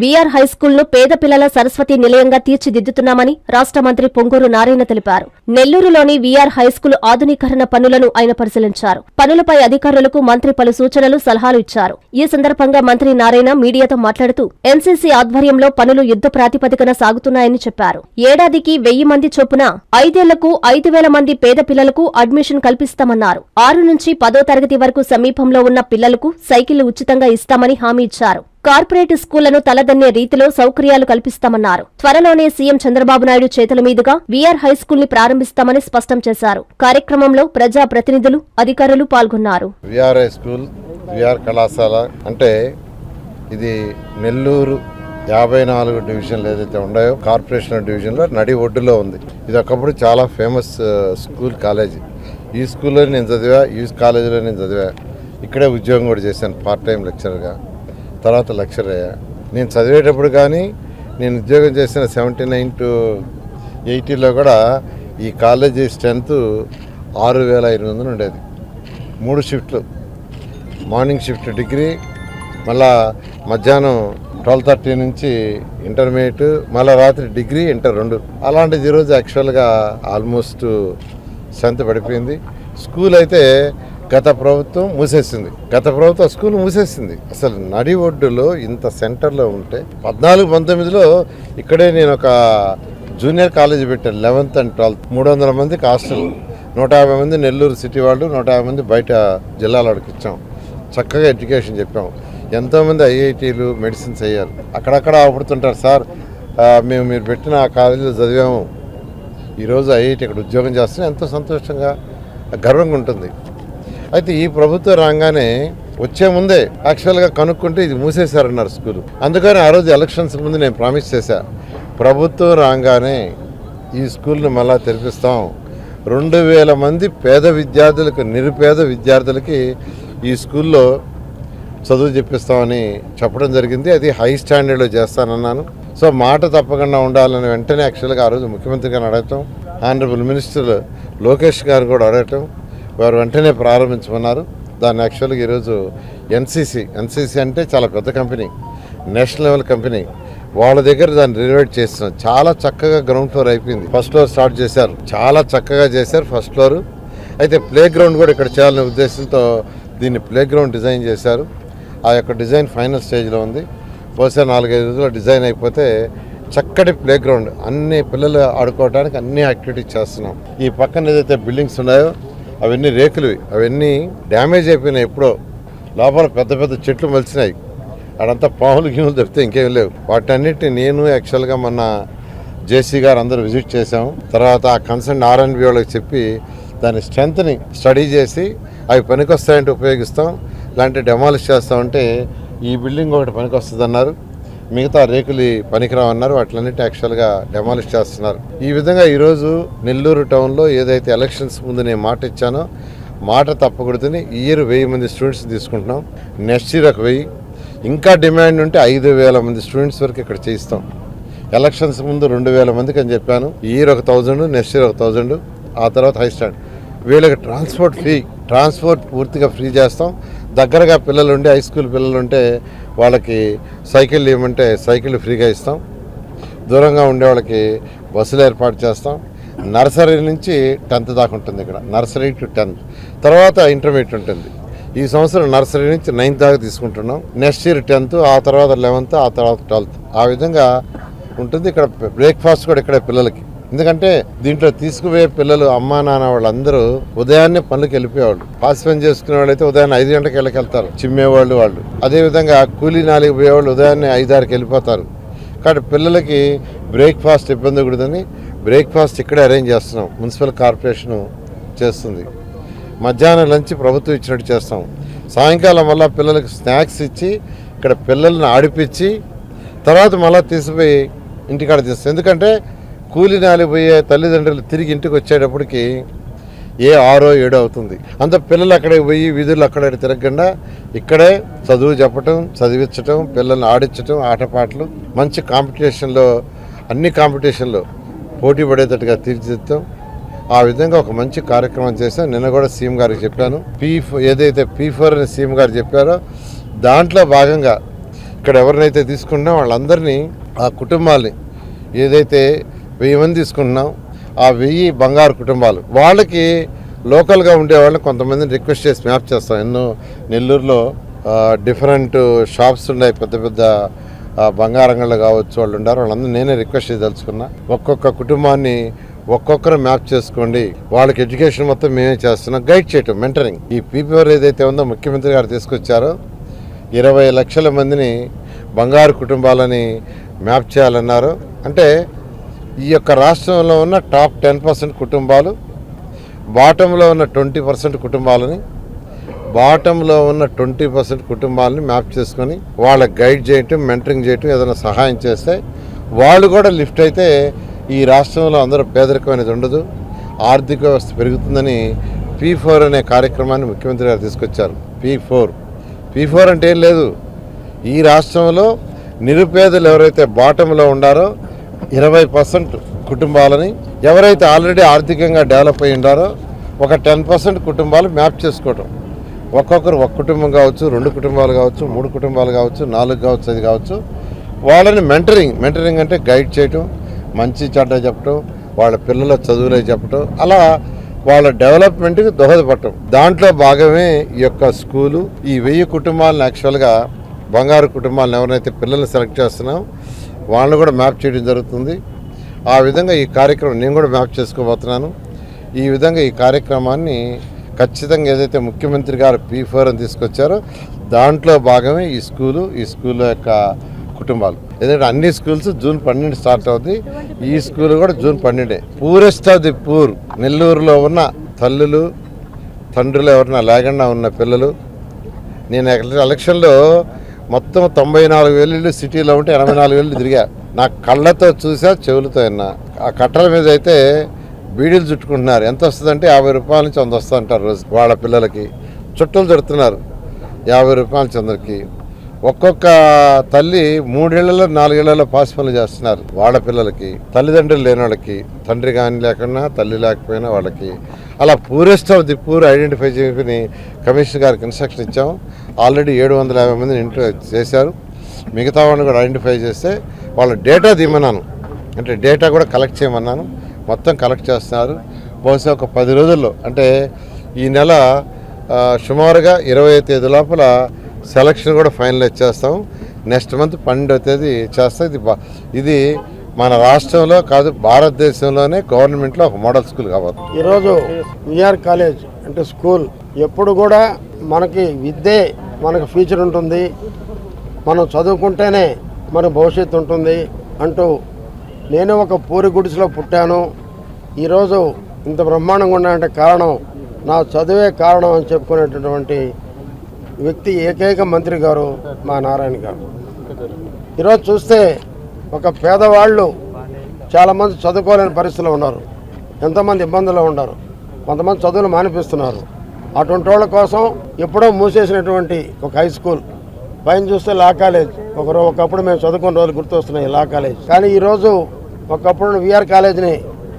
We are హైస్కూల్ను పేద పిల్లల సరస్వతి నిలయంగా తీర్చిదిద్దుతున్నామని రాష్ట్ర మంత్రి పొంగూరు నారాయణ తెలిపారు. నెల్లూరులోని వీఆర్ హైస్కూల్ ఆధునీకరణ పనులను ఆయన పరిశీలించారు. పనులపై అధికారులకు మంత్రి పలు సూచనలు సలహాలు ఇచ్చారు. ఈ సందర్భంగా మంత్రి నారాయణ మీడియాతో మాట్లాడుతూ ఎన్సీసీ ఆధ్వర్యంలో పనులు యుద్ధ ప్రాతిపదికన సాగుతున్నాయని చెప్పారు. ఏడాదికి వెయ్యి మంది చొప్పున ఐదేళ్ళకు ఐదు వేల మంది పేద పిల్లలకు అడ్మిషన్ కల్పిస్తామన్నారు. ఆరు నుంచి పదో తరగతి వరకు సమీపంలో ఉన్న పిల్లలకు సైకిళ్ళు ఉచితంగా ఇస్తామని హామీ ఇచ్చారు. కార్పొరేట్ స్కూళ్ళను తలదన్నే రీతిలో సౌకర్యాలు కల్పిస్తామన్నారు. త్వరలోనే సీఎం చంద్రబాబు నాయుడు చేతుల మీదుగా వీఆర్ హైస్కూల్ని ప్రారంభిస్తామని స్పష్టం చేశారు. కార్యక్రమంలో ప్రజా ప్రతినిధులు అధికారులు పాల్గొన్నారు. విఆర్ఐ స్కూల్ విఆర్ కళాశాల అంటే ఇది నెల్లూరు యాభై నాలుగు డివిజన్లు ఏదైతే ఉన్నాయో కార్పొరేషన్ డివిజన్లో నడి ఒడ్డులో ఉంది. ఇది ఒకప్పుడు చాలా ఫేమస్ స్కూల్ కాలేజీ. ఈ స్కూల్లో నేను చదివా ఈ కాలేజీలో నేను చదివా. ఇక్కడే ఉద్యోగం కూడా చేశాను పార్ట్ టైం లెక్చరర్గా. తర్వాత లెక్చర్ అయ్యా నేను చదివేటప్పుడు కానీ నేను ఉద్యోగం చేసిన సెవెంటీ నైన్ టు ఎయిటీలో కూడా ఈ కాలేజీ స్ట్రెంత్ ఆరు వేల ఐదు వందలు ఉండేది. మూడు షిఫ్ట్లు. మార్నింగ్ షిఫ్ట్ డిగ్రీ మళ్ళా మధ్యాహ్నం ట్వెల్వ్ థర్టీ నుంచి ఇంటర్మీడియట్ మళ్ళీ రాత్రి డిగ్రీ ఇంటర్ రెండు. అలాంటిది ఈరోజు యాక్చువల్గా ఆల్మోస్ట్ సంత పడిపోయింది. స్కూల్ అయితే గత ప్రభుత్వం మూసేసింది. గత ప్రభుత్వం స్కూల్ మూసేసింది. అసలు నడి ఒడ్డులో ఇంత సెంటర్లో ఉంటే పద్నాలుగు పంతొమ్మిదిలో ఇక్కడే నేను ఒక జూనియర్ కాలేజ్ పెట్టాను. Eleventh and twelfth. మూడు వందల మందికి హాస్టల్. నూట యాభై మంది నెల్లూరు సిటీ వాళ్ళు నూట యాభై మంది బయట జిల్లాల వాళ్ళకి ఇచ్చాం. చక్కగా ఎడ్యుకేషన్ చెప్పాం. ఎంతోమంది ఐఐటీలు మెడిసిన్స్ అయ్యారు. అక్కడక్కడ ఆపడుతుంటారు సార్ మేము మీరు పెట్టిన ఆ కాలేజీలో చదివాము. ఈరోజు ఐఐటి ఇక్కడ ఉద్యోగం చేస్తున్నా ఎంతో సంతోషంగా గర్వంగా ఉంటుంది. అయితే ఈ ప్రభుత్వం రాగానే వచ్చే ముందే యాక్చువల్గా కనుక్కుంటే ఇది మూసేశారన్నారు స్కూల్. అందుకని ఆ రోజు ఎలక్షన్స్ ముందు నేను ప్రామిస్ చేశా. ప్రభుత్వం రాగానే ఈ స్కూల్ని మళ్ళా తెరిపిస్తాం. రెండు వేల మంది పేద విద్యార్థులకు నిరుపేద విద్యార్థులకి ఈ స్కూల్లో చదువు చెప్పిస్తామని చెప్పడం జరిగింది. అది హై స్టాండర్డ్లో చేస్తానన్నాను. సో మాట తప్పకుండా ఉండాలని వెంటనే యాక్చువల్గా ఆ రోజు ముఖ్యమంత్రి గారిని అడగటం ఆనరబుల్ మినిస్టర్ లోకేష్ గారు కూడా అడగటం వారు వెంటనే ప్రారంభించమన్నారు. దాన్ని యాక్చువల్గా ఈరోజు ఎన్సీసీ ఎన్సీసీ అంటే చాలా పెద్ద కంపెనీ నేషనల్ లెవెల్ కంపెనీ. వాళ్ళ దగ్గర దాన్ని రినోవేట్ చేస్తున్నాం. చాలా చక్కగా గ్రౌండ్ ఫ్లోర్ అయిపోయింది. ఫస్ట్ ఫ్లోర్ స్టార్ట్ చేశారు. చాలా చక్కగా చేశారు ఫస్ట్ ఫ్లోర్. అయితే ప్లే గ్రౌండ్ కూడా ఇక్కడ చేయాలనే ఉద్దేశంతో దీన్ని ప్లే గ్రౌండ్ డిజైన్ చేశారు. ఆ యొక్క డిజైన్ ఫైనల్ స్టేజ్లో ఉంది. బహుశా నాలుగైదు రోజుల్లో డిజైన్ అయిపోతే చక్కటి ప్లే గ్రౌండ్ అన్ని పిల్లలు ఆడుకోవడానికి అన్ని యాక్టివిటీస్ చేస్తున్నాం. ఈ పక్కన ఏదైతే బిల్డింగ్స్ ఉన్నాయో అవన్నీ రేకులువి. అవన్నీ డ్యామేజ్ అయిపోయినాయి ఎప్పుడో. లోపల పెద్ద పెద్ద చెట్లు మలిచినాయి. అడంతా పాములు గిములు తప్పితే ఇంకేం లేవు. వాటన్నిటిని నేను యాక్చువల్గా మొన్న జేసీ గారు అందరూ విజిట్ చేసాం తర్వాత ఆ కన్సర్న్ ఆర్ఎన్బి వాళ్ళకి చెప్పి దాని స్ట్రెంత్ని స్టడీ చేసి అవి పనికొస్తాయంటే ఉపయోగిస్తాం. ఇలాంటి డెమాలిష్ చేస్తామంటే ఈ బిల్డింగ్ ఒకటి పనికొస్తుంది అన్నారు మిగతా రేకులు పనికిరావన్నారు వాటిలన్నిటి యాక్చువల్గా డెమాలిష్ చేస్తున్నారు. ఈ విధంగా ఈరోజు నెల్లూరు టౌన్లో ఏదైతే ఎలక్షన్స్ ముందు నేను మాట ఇచ్చానో మాట తప్పకూడదని ఇయర్ వెయ్యి మంది స్టూడెంట్స్ తీసుకుంటున్నాం. నెక్స్ట్ ఇయర్ ఒక వెయ్యి. ఇంకా డిమాండ్ ఉంటే ఐదు వేల మంది స్టూడెంట్స్ వరకు ఇక్కడ చేయిస్తాం. ఎలక్షన్స్ ముందు రెండు వేల మందికి అని చెప్పాను. ఇయర్ ఒక థౌజండ్ నెక్స్ట్ ఇయర్ ఒక థౌజండ్ ఆ తర్వాత హై స్టాండ్ వీళ్ళకి ట్రాన్స్పోర్ట్ ఫ్రీ ట్రాన్స్పోర్ట్ పూర్తిగా ఫ్రీ చేస్తాం. దగ్గరగా పిల్లలు ఉండి హై స్కూల్ పిల్లలు ఉంటే వాళ్ళకి సైకిల్ ఇవ్వమంటే సైకిల్ ఫ్రీగా ఇస్తాం. దూరంగా ఉండే వాళ్ళకి బస్సులు ఏర్పాటు చేస్తాం. నర్సరీ నుంచి టెన్త్ దాకా ఉంటుంది ఇక్కడ. Nursery to tenth. తర్వాత ఇంటర్మీడియట్ ఉంటుంది. ఈ సంవత్సరం నర్సరీ నుంచి నైన్త్ దాకా తీసుకుంటున్నాం. నెక్స్ట్ ఇయర్ టెన్త్ ఆ తర్వాత లెవెన్త్ ఆ తర్వాత ట్వెల్త్. ఆ విధంగా ఉంటుంది. ఇక్కడ బ్రేక్ఫాస్ట్ కూడా ఇక్కడే పిల్లలకి. ఎందుకంటే దీంట్లో తీసుకుపోయే పిల్లలు అమ్మా నాన్న వాళ్ళందరూ ఉదయాన్నే పనులకు వెళ్ళిపోయేవాళ్ళు. పాసి పని చేసుకునే వాళ్ళు అయితే ఉదయాన్నే ఐదు గంటలకు వెళ్ళకెళ్తారు చిమ్మేవాళ్ళు వాళ్ళు. అదేవిధంగా కూలీ నాలుగు పోయేవాళ్ళు ఉదయాన్నే ఐదారుకి వెళ్ళిపోతారు. కాబట్టి పిల్లలకి బ్రేక్ఫాస్ట్ ఇబ్బంది కూడదని బ్రేక్ఫాస్ట్ ఇక్కడే అరేంజ్ చేస్తున్నాం. మున్సిపల్ కార్పొరేషన్ చేస్తుంది. మధ్యాహ్నం లంచ్ ప్రభుత్వం ఇచ్చినట్టు చేస్తాం. సాయంకాలం మళ్ళీ పిల్లలకి స్నాక్స్ ఇచ్చి ఇక్కడ పిల్లల్ని ఆడిపించి తర్వాత మళ్ళీ తీసిపోయి ఇంటికాడ తీస్తాం ఎందుకంటే కూలి నాలిపోయే తల్లిదండ్రులు తిరిగి ఇంటికి వచ్చేటప్పటికి ఏ ఆరో ఏడో అవుతుంది. అంత పిల్లలు అక్కడికి పోయి వీధులు అక్కడ తిరగకుండా ఇక్కడే చదువు చెప్పటం చదివించటం పిల్లల్ని ఆడించటం ఆటపాటలు మంచి కాంపిటీషన్లో అన్ని కాంపిటీషన్లో పోటీ పడేటట్టుగా తీర్చిదిద్దాం. ఆ విధంగా ఒక మంచి కార్యక్రమం చేసాం నిన్న కూడా సీఎం గారికి చెప్పాను. పీ ఏదైతే పీ ఫోర్ అని సీఎం గారు చెప్పారో దాంట్లో భాగంగా ఇక్కడ ఎవరినైతే తీసుకున్నా వాళ్ళందరినీ ఆ కుటుంబాల్ని ఏదైతే వెయ్యి మంది తీసుకుంటున్నాం. ఆ వెయ్యి బంగారు కుటుంబాలు. వాళ్ళకి లోకల్గా ఉండేవాళ్ళని కొంతమందిని రిక్వెస్ట్ చేసి మ్యాప్ చేస్తాం. ఎన్నో నెల్లూరులో డిఫరెంట్ షాప్స్ ఉన్నాయి. పెద్ద పెద్ద బంగారంగళ్ళు కావచ్చు వాళ్ళు ఉండారు. వాళ్ళందరూ నేనే రిక్వెస్ట్ చేసి తెలుసుకున్నా. ఒక్కొక్క కుటుంబాన్ని ఒక్కొక్కరు మ్యాప్ చేసుకోండి. వాళ్ళకి ఎడ్యుకేషన్ మొత్తం మేమే చేస్తున్నాం. గైడ్ చేయటం మెంటరింగ్ ఈ పీపీఆర్ ఏదైతే ఉందో ముఖ్యమంత్రి గారు తీసుకొచ్చారో ఇరవై లక్షల మందిని బంగారు కుటుంబాలని మ్యాప్ చేయాలన్నారు. అంటే ఈ యొక్క రాష్ట్రంలో ఉన్న టాప్ టెన్ పర్సెంట్ కుటుంబాలు బాటంలో ఉన్న ట్వంటీ పర్సెంట్ కుటుంబాలని బాటంలో ఉన్న ట్వంటీ పర్సెంట్ కుటుంబాలని మ్యాప్ చేసుకొని వాళ్ళకి గైడ్ చేయటం మెంటరింగ్ చేయటం ఏదైనా సహాయం చేస్తే వాళ్ళు కూడా లిఫ్ట్ అయితే ఈ రాష్ట్రంలో అందరూ పేదరికం అనేది ఉండదు ఆర్థిక వ్యవస్థ పెరుగుతుందని పీ ఫోర్ అనే కార్యక్రమాన్ని ముఖ్యమంత్రి గారు తీసుకొచ్చారు. P four. పీ ఫోర్ అంటే ఏం లేదు. ఈ రాష్ట్రంలో నిరుపేదలు ఎవరైతే బాటంలో ఉండారో ఇరవై పర్సెంట్ కుటుంబాలని ఎవరైతే ఆల్రెడీ ఆర్థికంగా డెవలప్ అయి ఉండారో ఒక టెన్ పర్సెంట్ కుటుంబాలు మ్యాప్ చేసుకోవటం. ఒక్కొక్కరు ఒక కుటుంబం కావచ్చు రెండు కుటుంబాలు కావచ్చు మూడు కుటుంబాలు కావచ్చు నాలుగు కావచ్చు అది కావచ్చు. వాళ్ళని మెంటరింగ్ మెంటరింగ్ అంటే గైడ్ చేయటం మంచి చెడ్డ చెప్పటం వాళ్ళ పిల్లల చదువులే చెప్పటం అలా వాళ్ళ డెవలప్మెంట్కి దోహదపడటం. దాంట్లో భాగమే ఈ యొక్క స్కూలు. ఈ వెయ్యి కుటుంబాలను యాక్చువల్గా బంగారు కుటుంబాలను ఎవరైతే పిల్లల్ని సెలెక్ట్ చేస్తున్నాం వాళ్ళని కూడా మ్యాప్ చేయడం జరుగుతుంది. ఆ విధంగా ఈ కార్యక్రమం నేను కూడా మ్యాప్ చేసుకోబోతున్నాను. ఈ విధంగా ఈ కార్యక్రమాన్ని ఖచ్చితంగా ఏదైతే ముఖ్యమంత్రి గారు పీ ఫోర్ అని తీసుకొచ్చారో దాంట్లో భాగమే ఈ స్కూలు ఈ స్కూల్ యొక్క కుటుంబాలు. ఎందుకంటే అన్ని స్కూల్స్ జూన్ పన్నెండు స్టార్ట్ అవుతుంది ఈ స్కూల్ కూడా జూన్ పన్నెండే. పూరెస్ట్ ఆఫ్ ది పూర్ నెల్లూరులో ఉన్న తల్లులు తండ్రులు ఎవరన్నా లేకుండా ఉన్న పిల్లలు. నేను ఎల- ఎలక్షన్లో మొత్తం తొంభై నాలుగు వేలు సిటీలో ఉంటే ఎనభై నాలుగు వేలు తిరిగా. నా కళ్ళతో చూసా చెవులతో విన్నా. ఆ కట్టల మీద అయితే బీడీలు చుట్టుకుంటున్నారు. ఎంత వస్తుందంటే యాభై రూపాయల నుంచి వంద వస్తుంటారు అంటారు రోజు వాళ్ళ పిల్లలకి. చుట్టలు చుడుతున్నారు యాభై రూపాయల చందరికి ఒక్కొక్క తల్లి మూడేళ్ళలో నాలుగేళ్ళలో పాస్ పనులు చేస్తున్నారు వాళ్ళ పిల్లలకి. తల్లిదండ్రులు లేని వాళ్ళకి. తండ్రి కానీ లేకుండా తల్లి లేకపోయినా వాళ్ళకి. అలా purest of the poor identify చేసుకుని కమిషనర్ గారికి ఇన్స్ట్రక్షన్ ఇచ్చాము ఆల్రెడీ ఏడు వందల యాభై మందిని ఇంటర్ చేశారు. మిగతా వాళ్ళని కూడా ఐడెంటిఫై చేస్తే వాళ్ళ డేటా దిమ్మన్నాను అంటే డేటా కూడా కలెక్ట్ చేయమన్నాను. మొత్తం కలెక్ట్ చేస్తున్నారు. బహుశా ఒక పది రోజుల్లో అంటే ఈ నెల సుమారుగా ఇరవై తేదీ లోపల సెలక్షన్ కూడా ఫైనలైజ్ చేస్తాం. నెక్స్ట్ మంత్ పన్నెండవ తేదీ చేస్తాం. ఇది బా- ఇది మన రాష్ట్రంలో కాదు భారతదేశంలోనే గవర్నమెంట్లో ఒక మోడల్ స్కూల్ కావాలి ఈరోజు విఆర్ కాలేజ్ అంటే స్కూల్ ఎప్పుడు కూడా మనకి విద్యే మనకు ఫ్యూచర్ ఉంటుంది. మనం చదువుకుంటేనే మన భవిష్యత్తు ఉంటుంది అంటూ నేను ఒక పూరి గుడిసెలో పుట్టాను. ఈరోజు ఇంత బ్రహ్మాండంగా ఉన్నాయంటే కారణం నా చదువే కారణం అని చెప్పుకునేటటువంటి వ్యక్తి ఏకైక మంత్రి గారు మా నారాయణ గారు. ఈరోజు చూస్తే ఒక పేదవాళ్ళు చాలామంది చదువుకోలేని పరిస్థితిలో ఉన్నారు. ఎంతోమంది ఇబ్బందులు ఉన్నారు. కొంతమంది చదువులు మానిపిస్తున్నారు. అటువంటి వాళ్ళ కోసం ఎప్పుడో మూసేసినటువంటి ఒక హై స్కూల్ పైన చూస్తే లా కాలేజ్. ఒక ఒకప్పుడు మేము చదువుకున్న రోజులు గుర్తొస్తున్నాయి లా కాలేజ్. కానీ ఈరోజు ఒకప్పుడు విఆర్ కాలేజ్ని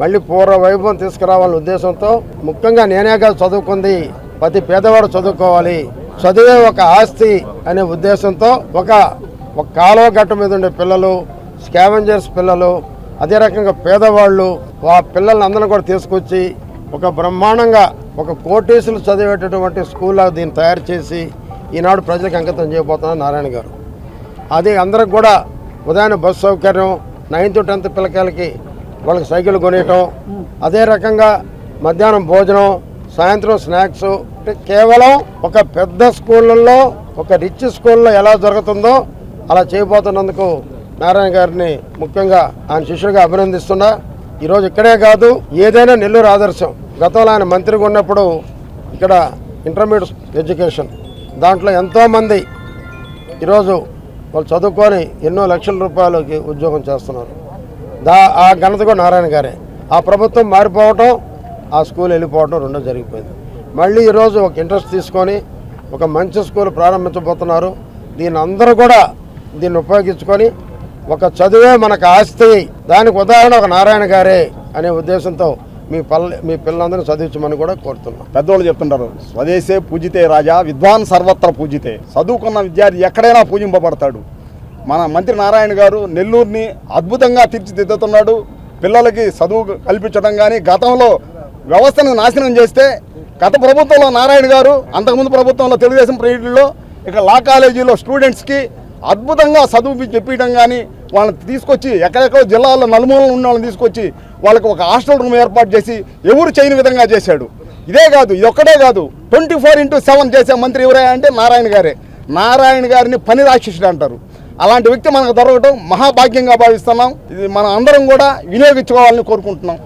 మళ్ళీ పూర్వ వైభవం తీసుకురావాలనే ఉద్దేశంతో ముఖ్యంగా నేనే కాదు చదువుకుంది. ప్రతి పేదవాడు చదువుకోవాలి. చదివే ఒక ఆస్తి అనే ఉద్దేశంతో ఒక ఒక కాలువ గట్ట మీద ఉండే పిల్లలు స్కావెంజర్స్ పిల్లలు అదే రకంగా పేదవాళ్ళు ఆ పిల్లల్ని అందరిని కూడా తీసుకొచ్చి ఒక బ్రహ్మాండంగా ఒక కోటీసులు చదివేటటువంటి స్కూల్లో దీన్ని తయారు చేసి ఈనాడు ప్రజలకు అంకితం చేయబోతున్నారు నారాయణ గారు. అది అందరికి కూడా ఉదయాన్నే బస్సు సౌకర్యం నైన్త్ టెన్త్ పిల్లకాయలకి వాళ్ళకి సైకిల్ కొనియటం అదే రకంగా మధ్యాహ్నం భోజనం సాయంత్రం స్నాక్స్ అంటే కేవలం ఒక పెద్ద స్కూళ్ళల్లో ఒక రిచ్ స్కూల్లో ఎలా జరుగుతుందో అలా చేయబోతున్నందుకు నారాయణ గారిని ముఖ్యంగా ఆయన శిష్యుడిగా అభినందిస్తున్నా. ఈరోజు ఇక్కడే కాదు ఏదైనా నెల్లూరు ఆదర్శం. గతంలో ఆయన మంత్రిగా ఉన్నప్పుడు ఇక్కడ ఇంటర్మీడియట్ ఎడ్యుకేషన్. దాంట్లో ఎంతోమంది ఈరోజు వాళ్ళు చదువుకొని ఎన్నో లక్షల రూపాయలకి ఉద్యోగం చేస్తున్నారు. దా ఆ ఘనత కూడా నారాయణ గారే. ఆ ప్రభుత్వం మారిపోవటం ఆ స్కూల్ వెళ్ళిపోవటం రెండో జరిగిపోయింది. మళ్ళీ ఈరోజు ఒక ఇంట్రెస్ట్ తీసుకొని ఒక మంచి స్కూల్ ప్రారంభించబోతున్నారు. దీన్ని అందరూ కూడా దీన్ని ఉపయోగించుకొని ఒక చదువే మనకు ఆస్తి. దానికి ఉదాహరణ ఒక నారాయణ గారే అనే ఉద్దేశంతో మీ పల్ల మీ పిల్లలందరూ చదివించమని కూడా కోరుతున్నాం. పెద్దోళ్ళు చెప్తుంటారు స్వదేశే పూజితే రాజా విద్వాన్ సర్వత్ర పూజితే. చదువుకున్న విద్యార్థి ఎక్కడైనా పూజింపబడతాడు. మన మంత్రి నారాయణ గారు నెల్లూరుని అద్భుతంగా తీర్చిదిద్దుతున్నాడు. పిల్లలకి చదువు కల్పించడం కానీ గతంలో వ్యవస్థను నాశనం చేస్తే గత ప్రభుత్వంలో నారాయణ గారు అంతకుముందు ప్రభుత్వంలో తెలుగుదేశం పీరియడ్లో ఇక లా కాలేజీలో స్టూడెంట్స్కి అద్భుతంగా చదువు చెప్పడం కానీ వాళ్ళని తీసుకొచ్చి ఎక్కడెక్కడో జిల్లాల్లో నలుమూలలో ఉన్న వాళ్ళని తీసుకొచ్చి వాళ్ళకి ఒక హాస్టల్ రూమ్ ఏర్పాటు చేసి ఎవరు చేయని విధంగా చేశాడు. ఇదే కాదు ఇది ఒక్కటే కాదు. ట్వంటీ ఫోర్ ఇంటూ సెవెన్ చేసే మంత్రి ఎవరే అంటే నారాయణ గారే. నారాయణ గారిని పని రాక్షసుడు అంటారు. అలాంటి వ్యక్తి మనకు దొరకడం మహాభాగ్యంగా భావిస్తున్నాం. ఇది మనం అందరం కూడా వినియోగించుకోవాలని కోరుకుంటున్నాం.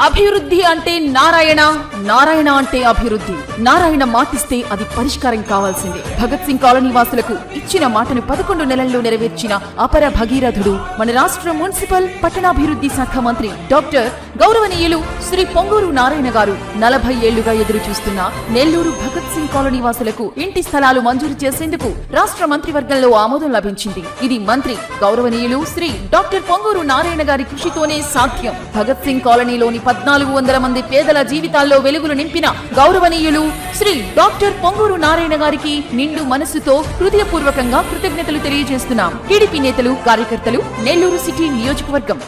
అభివృద్ధి అంటే నారాయణ నారాయణ అంటే అభివృద్ధి. నారాయణ మాటిస్తే అది పరిష్కారం కావాల్సిందే. భగత్ సింగ్ కాలనీ వాసులకు ఇచ్చిన మాటను పదకొండు నెలల్లో నెరవేర్చిన అపర భగీరథుడు మన రాష్ట్ర మున్సిపల్ పట్టణాభివృద్ధి శాఖ మంత్రి డాక్టర్ గౌరవనీయులు శ్రీ పొంగూరు నారాయణ గారు నలభై ఏళ్ళుగా ఎదురు చూస్తున్న నెల్లూరు భగత్ సింగ్ కాలనీ వాసులకు ఇంటి స్థలాలు మంజూరు చేసేందుకు రాష్ట్ర మంత్రివర్గంలో ఆమోదం లభించింది. ఇది మంత్రి గౌరవనీయులు శ్రీ డాక్టర్ పొంగూరు నారాయణ గారి కృషితోనే సాధ్యం. భగత్ సింగ్ కాలనీలోని పద్నాలుగు వందల మంది పేదల జీవితాల్లో వెలుగులు నింపిన గౌరవనీయులు శ్రీ డాక్టర్ పొంగూరు నారాయణ గారికి నిండు మనస్సుతో హృదయపూర్వకంగా కృతజ్ఞతలు తెలియజేస్తున్నాం. టీడీపీ నేతలు కార్యకర్తలు నెల్లూరు సిటీ నియోజకవర్గం.